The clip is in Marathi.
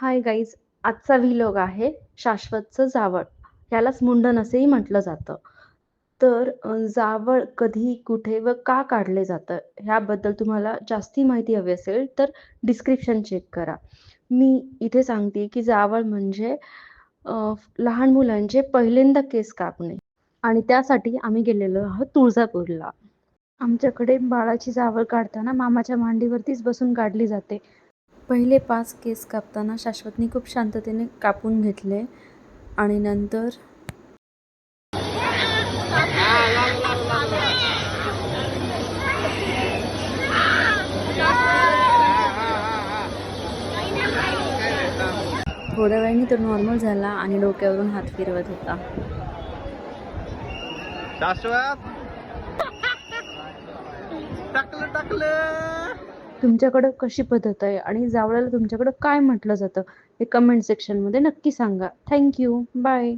हाय गाईज आजचा व्हिलॉग आहे शाश्वतचं जावळ. यालाच मुंडन असेही म्हटलं जातं. तर जावळ कधी कुठे व का काढले जातं ह्याबद्दल तुम्हाला जास्ती माहिती हवी असेल तर डिस्क्रिप्शन चेक करा. मी इथे सांगते की जावळ म्हणजे लहान मुलांचे पहिल्यांदा केस कापणे. आणि त्यासाठी आम्ही गेलेलो आहोत तुळजापूरला. आमच्याकडे बाळाची जावळ काढताना मामाच्या मांडीवरतीच बसून काढली जाते. पहिले पाच केस कापताना शाश्वतनी खूप शांततेने कापून घेतले आणि नंतर थोड्या वेळाने तो नॉर्मल झाला आणि डोक्यावरून हात फिरवत होता. शाश्वत! टाकलं टाकलं! तुमच्याकडं कशी पद्धत आहे आणि जावळ्याला तुमच्याकडं काय म्हटलं जातं हे कमेंट सेक्शनमध्ये नक्की सांगा. Thank you bye